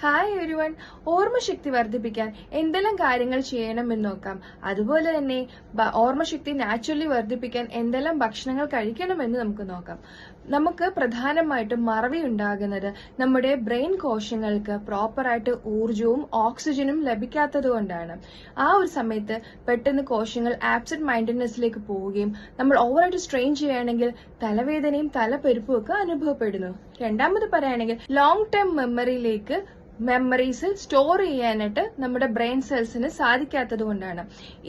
Hi everyone ഓർമ്മശക്തി വർദ്ധിപ്പിക്കാൻ എന്തെല്ലാം കാര്യങ്ങൾ ചെയ്യണമെന്ന് നോക്കാം. അതുപോലെ തന്നെ ഓർമ്മശക്തി നാച്ചുറലി വർദ്ധിപ്പിക്കാൻ എന്തെല്ലാം ഭക്ഷണങ്ങൾ കഴിക്കണമെന്ന് നമുക്ക് നോക്കാം. നമുക്ക് പ്രധാനമായിട്ടും മറവി ഉണ്ടാകുന്നത് നമ്മുടെ ബ്രെയിൻ കോശങ്ങൾക്ക് പ്രോപ്പറായിട്ട് ഊർജവും ഓക്സിജനും ലഭിക്കാത്തത് കൊണ്ടാണ്. ആ ഒരു സമയത്ത് പെട്ടെന്ന് കോശങ്ങൾ ആബ്സെന്റ് മൈൻഡ്നെസ്സിലേക്ക് പോവുകയും നമ്മൾ ഓവറായിട്ട് സ്ട്രെയിൻ ചെയ്യുകയാണെങ്കിൽ തലവേദനയും തലപ്പെരുപ്പും ഒക്കെ അനുഭവപ്പെടുന്നു. രണ്ടാമത് പറയുകയാണെങ്കിൽ ലോങ് ടേം മെമ്മറിയിലേക്ക് മെമ്മറീസ് സ്റ്റോർ ചെയ്യാനായിട്ട് നമ്മുടെ ബ്രെയിൻ സെൽസിന് സാധിക്കാത്തത് കൊണ്ടാണ്.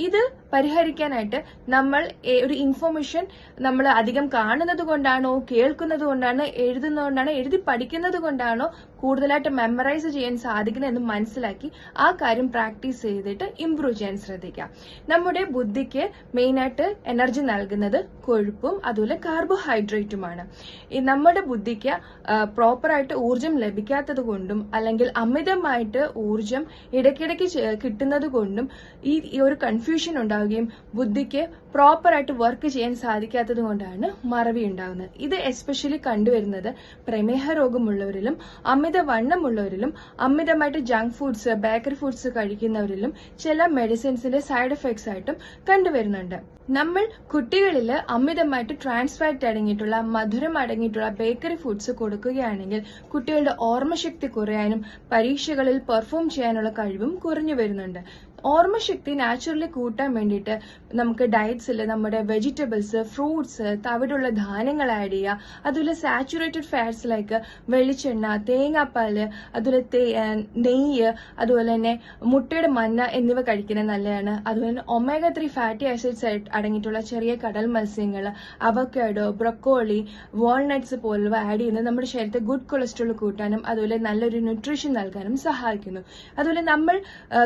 ഇത് പരിഹരിക്കാനായിട്ട് നമ്മൾ ഒരു ഇൻഫോർമേഷൻ നമ്മൾ അധികം കാണുന്നത് കൊണ്ടാണോ കേൾക്കുന്നത് കൊണ്ടാണ് എഴുതുന്നത് കൊണ്ടാണോ എഴുതി പഠിക്കുന്നത് കൊണ്ടാണോ കൂടുതലായിട്ട് മെമ്മറൈസ് ചെയ്യാൻ സാധിക്കുന്നത് എന്ന് മനസ്സിലാക്കി ആ കാര്യം പ്രാക്ടീസ് ചെയ്തിട്ട് ഇംപ്രൂവ് ചെയ്യാൻ ശ്രദ്ധിക്കാം. നമ്മുടെ ബുദ്ധിക്ക് മെയിനായിട്ട് എനർജി നൽകുന്നത് കൊഴുപ്പും അതുപോലെ കാർബോഹൈഡ്രേറ്റുമാണ് നമ്മുടെ ബുദ്ധിക്ക് പ്രോപ്പറായിട്ട് ഊർജം ലഭിക്കാത്തത് കൊണ്ടും അല്ലെങ്കിൽ അമിതമായിട്ട് ഊർജം ഇടയ്ക്കിടയ്ക്ക് കിട്ടുന്നത് കൊണ്ടും ഈ ഒരു കൺഫ്യൂഷൻ ഉണ്ടാവുകയും ബുദ്ധിക്ക് പ്രോപ്പറായിട്ട് വർക്ക് ചെയ്യാൻ സാധിക്കാത്തത് കൊണ്ടാണ് മറവി ഉണ്ടാകുന്നത്. ഇത് എസ്പെഷ്യലി കണ്ടുവരുന്നത് പ്രമേഹ രോഗമുള്ളവരിലും അമിത വണ്ണമുള്ളവരിലും അമിതമായിട്ട് ജങ്ക് ഫുഡ്സ് ബേക്കറി ഫുഡ്സ് കഴിക്കുന്നവരിലും ചില മെഡിസിൻസിന്റെ സൈഡ് എഫക്ട്സ് ആയിട്ടും കണ്ടുവരുന്നുണ്ട്. നമ്മൾ കുട്ടികളിൽ അമിതമായിട്ട് ട്രാൻസ്ഫാറ്റ് അടങ്ങിയിട്ടുള്ള മധുരം അടങ്ങിയിട്ടുള്ള ബേക്കറി ഫുഡ്സ് കൊടുക്കുകയാണെങ്കിൽ കുട്ടികളുടെ ഓർമ്മശക്തി കുറയാനും പരീക്ഷകളിൽ പെർഫോം ചെയ്യാനുള്ള കഴിവും കുറഞ്ഞു വരുന്നുണ്ട്. ഓർമ്മശക്തി നാച്ചുറലി കൂട്ടാൻ വേണ്ടിയിട്ട് നമുക്ക് ഡയറ്റ്സിൽ നമ്മുടെ വെജിറ്റബിൾസ് ഫ്രൂട്ട്സ് തവിടുള്ള ധാന്യങ്ങൾ ആഡ് ചെയ്യുക. അതുപോലെ സാച്ചുറേറ്റഡ് ഫാറ്റ്സ് ലൈക്ക് വെളിച്ചെണ്ണ തേങ്ങാപ്പാൽ അതുപോലെ നെയ്യ് അതുപോലെ തന്നെ മുട്ടയുടെ മഞ്ഞ എന്നിവ കഴിക്കുന്നത് നല്ലതാണ്. അതുപോലെ തന്നെ ഒമേഗ ത്രീ ഫാറ്റി ആസിഡ്സ് അടങ്ങിയിട്ടുള്ള ചെറിയ കടൽ മത്സ്യങ്ങൾ അവക്കാഡോ ബ്രൊക്കോളി വാൾനട്ട്സ് പോലുള്ളവ ആഡ് ചെയ്യുന്നത് നമ്മുടെ ശരീരത്തെ ഗുഡ് കൊളസ്ട്രോൾ കൂട്ടാനും അതുപോലെ നല്ലൊരു ന്യൂട്രീഷൻ നൽകാനും സഹായിക്കുന്നു. അതുപോലെ നമ്മൾ ആ,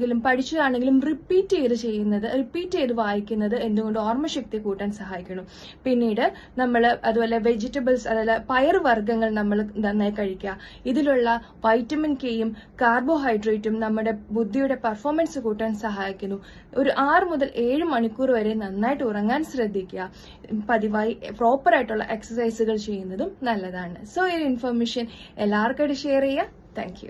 കാണുന്നതാണെങ്കിലും പഠിച്ചതാണെങ്കിലും റിപ്പീറ്റ് ചെയ്ത് ചെയ്യുന്നത് റിപ്പീറ്റ് ചെയ്ത് വായിക്കുന്നത് എന്തുകൊണ്ട് ഓർമ്മശക്തി കൂട്ടാൻ സഹായിക്കുന്നു. പിന്നീട് നമ്മൾ അതുപോലെ വെജിറ്റബിൾസ് അതായത് പയറുവർഗങ്ങൾ നമ്മൾ നന്നായി കഴിക്കുക. ഇതിലുള്ള വൈറ്റമിൻ കെയും കാർബോഹൈഡ്രേറ്റും നമ്മുടെ ബുദ്ധിയുടെ പെർഫോമൻസ് കൂട്ടാൻ സഹായിക്കുന്നു. ഒരു ആറ് മുതൽ ഏഴ് മണിക്കൂർ വരെ നന്നായിട്ട് ഉറങ്ങാൻ ശ്രദ്ധിക്കുക. പതിവായി പ്രോപ്പർ ആയിട്ടുള്ള എക്സസൈസുകൾ ചെയ്യുന്നതും നല്ലതാണ്. സോ ഈ ഇൻഫർമേഷൻ എല്ലാവർക്കായിട്ട് ഷെയർ ചെയ്യുക. താങ്ക്